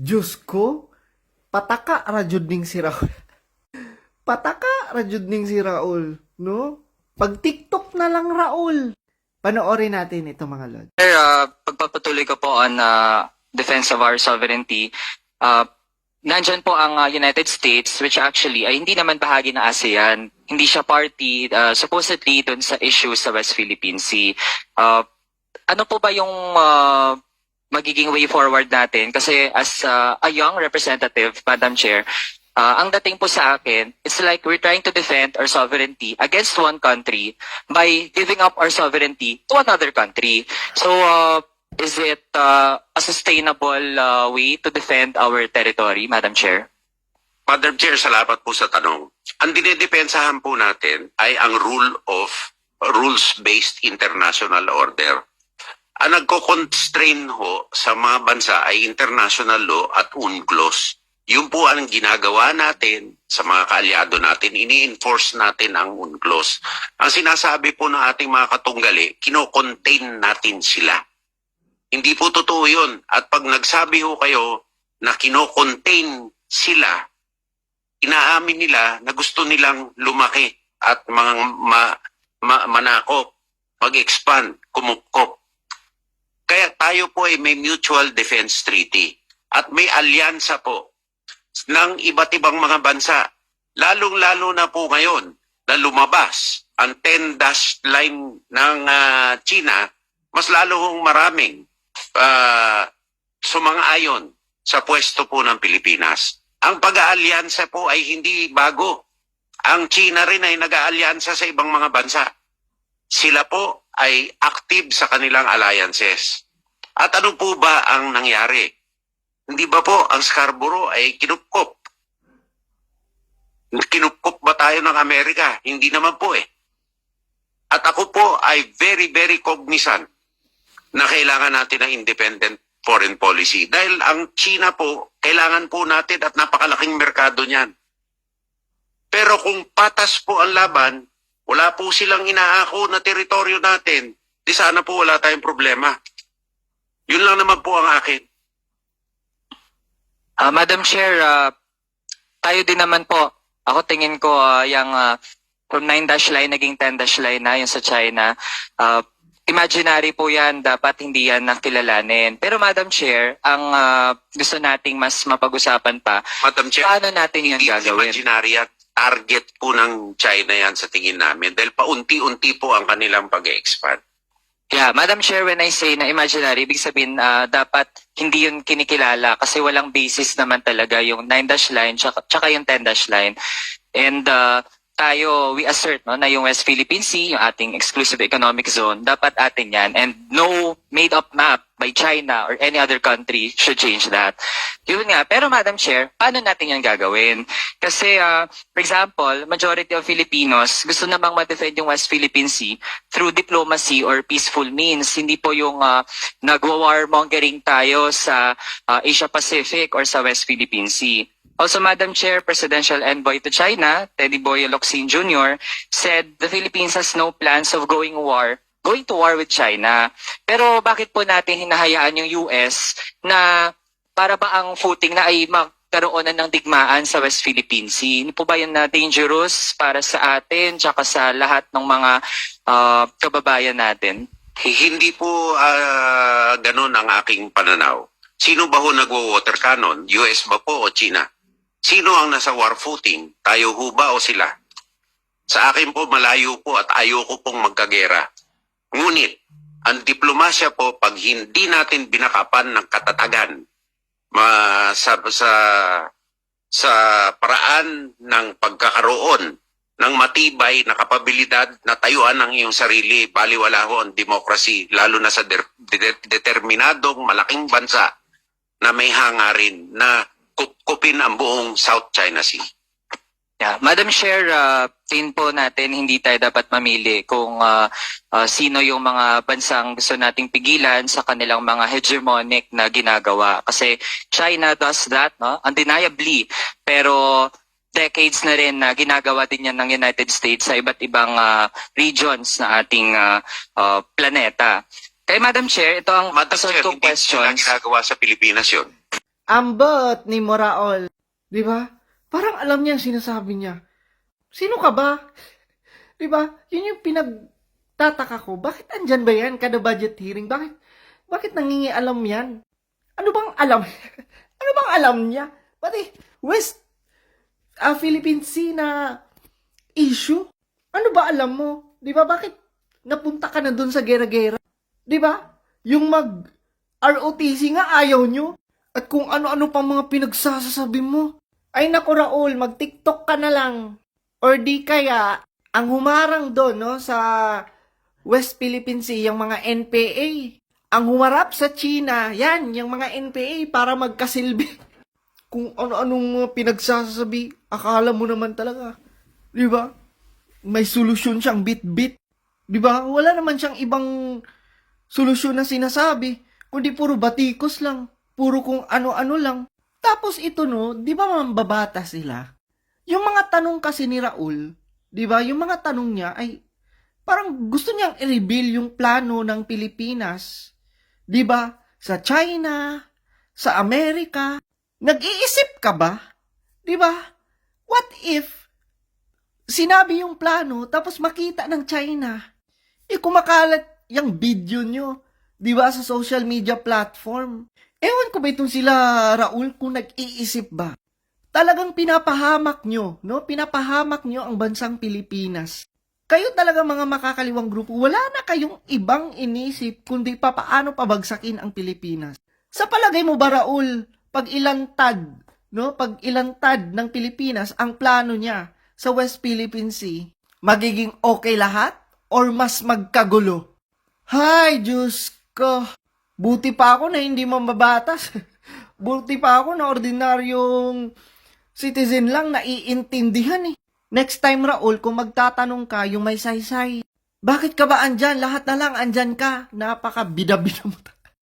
Diyos ko, pataka rajud ning si Raul. pataka rajud ning si Raul, no? Pag TikTok na lang Raul. Panoorin natin ito mga lord. Sir, uh, pagpapatuloy ko po on uh, defense of our sovereignty, uh, nandyan po ang uh, United States which actually ay hindi naman bahagi ng ASEAN. Hindi siya party uh, supposedly dun sa issue sa West Philippine Sea. Uh, ano po ba yung uh, magiging way forward natin? Kasi as uh, a young representative, Madam Chair, uh, ang dating po sa akin, it's like we're trying to defend our sovereignty against one country by giving up our sovereignty to another country. So, uh, is it uh, a sustainable uh, way to defend our territory, Madam Chair? Madam Chair, salamat po sa tanong. Ang dinedepensahan po natin ay ang rule of rules-based international order. Ang nagko-constrain ho sa mga bansa ay international law at UNCLOS. Yun po ang ginagawa natin sa mga kaalyado natin. Ini-enforce natin ang UNCLOS. Ang sinasabi po ng ating mga katunggali, kino-contain natin sila. Hindi po totoo yun. At pag nagsabi ho kayo na kino-contain sila, inaamin nila na gusto nilang lumaki at mga ma, ma, manakop, mag-expand, kumupkop. Kaya tayo po ay may mutual defense treaty at may alyansa po ng iba't ibang mga bansa. Lalong-lalo na po ngayon na lumabas ang 10 dash line ng ah, China, mas lalo hong maraming uh, sumang-ayon sa pwesto po ng Pilipinas. Ang pag-aalyansa po ay hindi bago. Ang China rin ay nag-aalyansa sa ibang mga bansa. Sila po ay active sa kanilang alliances. At ano po ba ang nangyari? Hindi ba po ang Scarborough ay kinupkop? Kinupkop ba tayo ng Amerika? Hindi naman po eh. At ako po ay very, very cognizant na kailangan natin ng independent foreign policy. Dahil ang China po, kailangan po natin at napakalaking merkado niyan. Pero kung patas po ang laban, wala po silang inaako na teritoryo natin, di sana po wala tayong problema. Yun lang naman po ang akin. Uh, Madam Chair, uh, tayo din naman po, ako tingin ko uh, yung uh, from 9 dash line naging 10 dash line na yung sa China. Uh, imaginary po yan, dapat hindi yan nakilalanin. Pero Madam Chair, ang uh, gusto nating mas mapag-usapan pa, Madam Chair, paano natin yan gagawin? imaginary at target po ng China yan sa tingin namin dahil paunti-unti po ang kanilang pag-expand. Yeah, Madam Chair, when I say na imaginary, ibig sabihin ah, dapat hindi yun kinikilala kasi walang basis naman talaga yung 9 dash line tsaka, yung 10 dash line. And ah, tayo, we assert no, na yung West Philippine Sea, yung ating exclusive economic zone, dapat atin yan. And no made-up map by China or any other country should change that. Yun nga. Pero Madam Chair, paano natin yan gagawin? Kasi, ah, for example, majority of Filipinos gusto namang ma-defend yung West Philippine Sea through diplomacy or peaceful means. Hindi po yung uh, nag-warmongering tayo sa ah, Asia Pacific or sa West Philippine Sea. Also, Madam Chair, Presidential Envoy to China, Teddy Boy Locsin Jr., said the Philippines has no plans of going war going to war with China. Pero bakit po natin hinahayaan yung US na para ba ang footing na ay magkaroon na ng digmaan sa West Philippine Sea? Hindi po ba yun na dangerous para sa atin tsaka sa lahat ng mga ah, kababayan natin? Hindi po ah, ganun ang aking pananaw. Sino ba ho nagwo-water cannon? US ba po o China? Sino ang nasa war footing? Tayo ho ba o sila? Sa akin po malayo po at ayoko pong magkagera. Ngunit, ang diplomasya po, pag hindi natin binakapan ng katatagan ma, sa, sa, sa paraan ng pagkakaroon ng matibay na kapabilidad na tayuan ng iyong sarili, baliwala ho ang democracy, lalo na sa der- de- determinadong malaking bansa na may hangarin na kupkupin ang buong South China Sea. Yeah. Madam Chair, uh, tingin po natin hindi tayo dapat mamili kung ah, ah, sino yung mga bansang gusto nating pigilan sa kanilang mga hegemonic na ginagawa. Kasi China does that, no? undeniably. Pero decades na rin na ginagawa din yan ng United States sa iba't ibang ah, regions na ating ah, ah, planeta. Kaya Madam Chair, ito ang Madam Chair, kong hindi questions. na ginagawa sa Pilipinas yun. Ambot ni Moraol. Di ba? Parang alam niya ang sinasabi niya. Sino ka ba? Di ba? Yun yung pinagtataka ko. Bakit andyan ba yan kada budget hearing? Bakit, bakit nangingialam yan? Ano bang alam? ano bang alam niya? Pati West ah, Philippine Sea na issue? Ano ba alam mo? Di ba? Bakit napunta ka na dun sa gera-gera? Di ba? Yung mag ROTC nga ayaw nyo. At kung ano-ano pang mga pinagsasasabi mo. Ay naku Raul, mag-TikTok ka na lang. Or di kaya, ang humarang doon no, sa West Philippine Sea, yung mga NPA. Ang humarap sa China, yan, yung mga NPA para magkasilbi. Kung ano-anong pinagsasabi, akala mo naman talaga. Di ba? May solusyon siyang bit-bit. Di ba? Wala naman siyang ibang solusyon na sinasabi. Kundi puro batikos lang. Puro kung ano-ano lang. Tapos ito no, di ba mambabata sila? Yung mga tanong kasi ni Raul, di ba? Yung mga tanong niya ay parang gusto niyang i-reveal yung plano ng Pilipinas. Di ba? Sa China, sa Amerika. Nag-iisip ka ba? Di ba? What if sinabi yung plano tapos makita ng China? Eh kumakalat yung video nyo, di ba, sa social media platform. Ewan ko ba itong sila, Raul, kung nag-iisip ba? Talagang pinapahamak nyo, no? Pinapahamak nyo ang bansang Pilipinas. Kayo talaga mga makakaliwang grupo, wala na kayong ibang inisip kundi pa paano pabagsakin ang Pilipinas. Sa palagay mo ba, Raul, pag ilantad, no? Pag ilantad ng Pilipinas ang plano niya sa West Philippine Sea, magiging okay lahat or mas magkagulo? Hay, Diyos ko. Buti pa ako na hindi mambabatas. Buti pa ako na ordinaryong citizen lang na iintindihan eh. Next time, Raul, kung magtatanong ka, yung may saysay, bakit ka ba andyan? Lahat na lang andyan ka. Napaka bida-bida mo.